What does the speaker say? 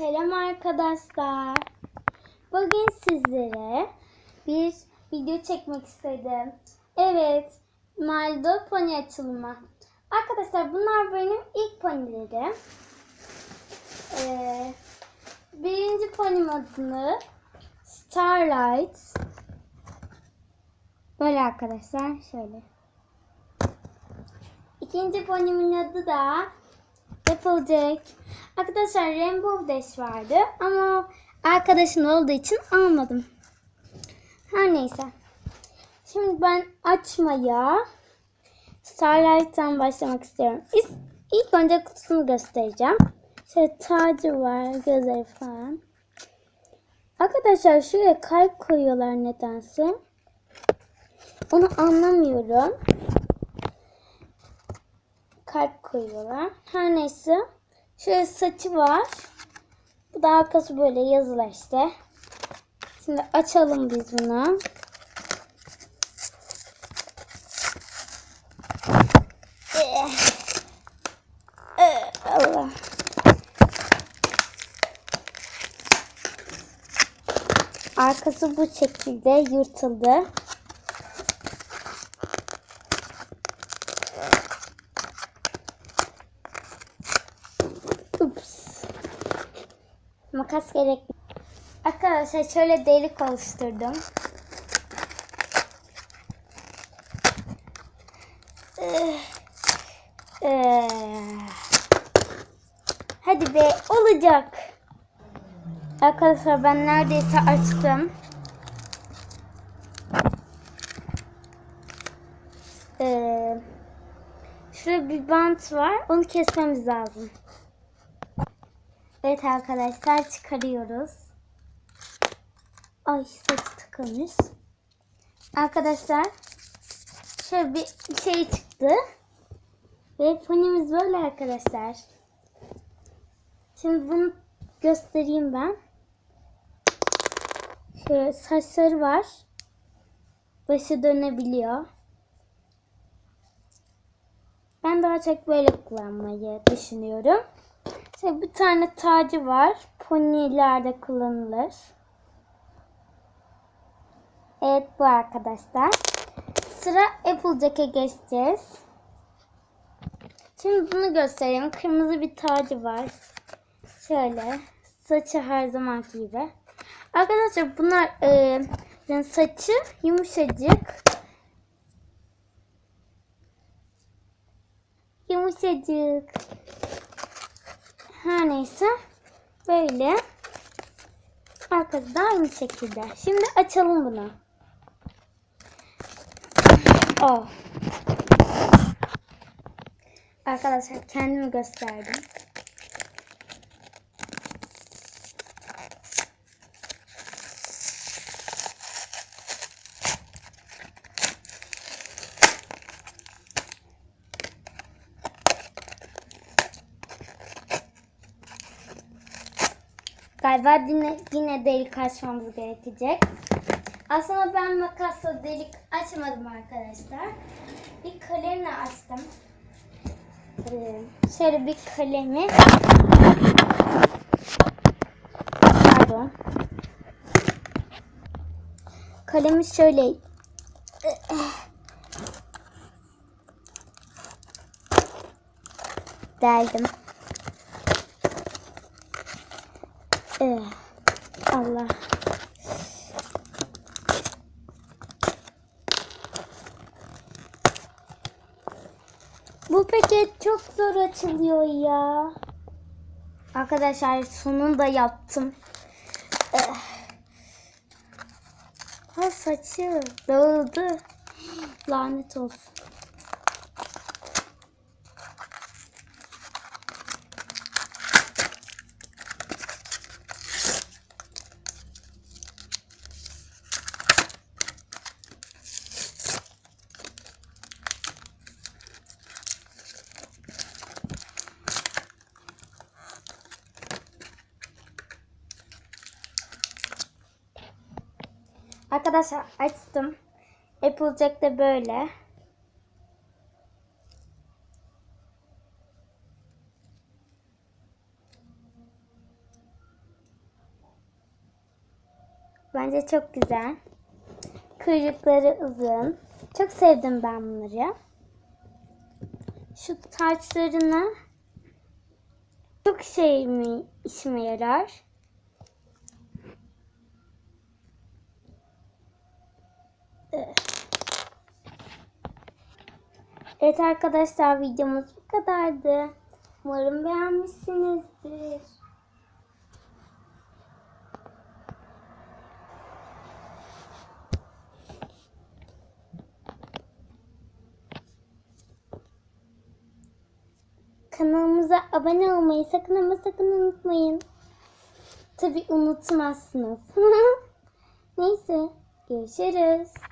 Selam arkadaşlar. Bugün sizlere bir video çekmek istedim. Evet, Maldo pony açılımı. Arkadaşlar bunlar benim ilk ponilerim. Ee, birinci ponim adını Starlight. Böyle arkadaşlar, şöyle. İkinci ponimin adı da Applejack. Arkadaşlar Rainbow Dash vardı ama arkadaşın olduğu için almadım. Her neyse. Şimdi ben açmaya Starlight'tan başlamak istiyorum. İlk önce kutusunu göstereceğim. Şöyle tacı var, gözleri falan. Arkadaşlar şuraya kalp koyuyorlar nedense. Onu anlamıyorum kalp koyuyorlar. Her neyse. Şöyle saçı var. Bu da arkası böyle yazılar işte. Şimdi açalım biz bunu. Allah. Arkası bu şekilde yırtıldı. Makas gerek. Arkadaşlar şöyle delik oluşturdum. Ee, ee, Hadi be olacak. Arkadaşlar ben neredeyse açtım. Ee, şurada bir bant var. Onu kesmemiz lazım. Evet arkadaşlar çıkarıyoruz. Ay saç tıkılmış. Arkadaşlar şöyle bir şey çıktı. Ve ponimiz böyle arkadaşlar. Şimdi bunu göstereyim ben. Şöyle saçları var. Başı dönebiliyor. Ben daha çok böyle kullanmayı düşünüyorum. İşte bir tane tacı var. Ponilerde kullanılır. Evet bu arkadaşlar. Sıra Applejack'e geçeceğiz. Şimdi bunu göstereyim. Kırmızı bir tacı var. Şöyle. Saçı her zaman gibi. Arkadaşlar bunlar e, yani saçı yumuşacık. Yumuşacık. Her neyse. Böyle. Arkası da aynı şekilde. Şimdi açalım bunu. Oh. Arkadaşlar kendimi gösterdim. Galiba yine, yine delik açmamız gerekecek. Aslında ben makasla delik açmadım arkadaşlar. Bir kalemle açtım. Ee, şöyle bir kalemi pardon kalemi şöyle deldim. Ee, Allah. Bu paket çok zor açılıyor ya. Arkadaşlar sonunda yaptım. Eh. Ha saçı dağıldı. Lanet olsun. Arkadaşlar açtım. Applejack de böyle. Bence çok güzel. Kuyrukları uzun. Çok sevdim ben bunları. Şu taçlarını çok şey mi işime yarar? Evet arkadaşlar videomuz bu kadardı. Umarım beğenmişsinizdir. Kanalımıza abone olmayı sakın ama sakın unutmayın. Tabi unutmazsınız. Neyse görüşürüz.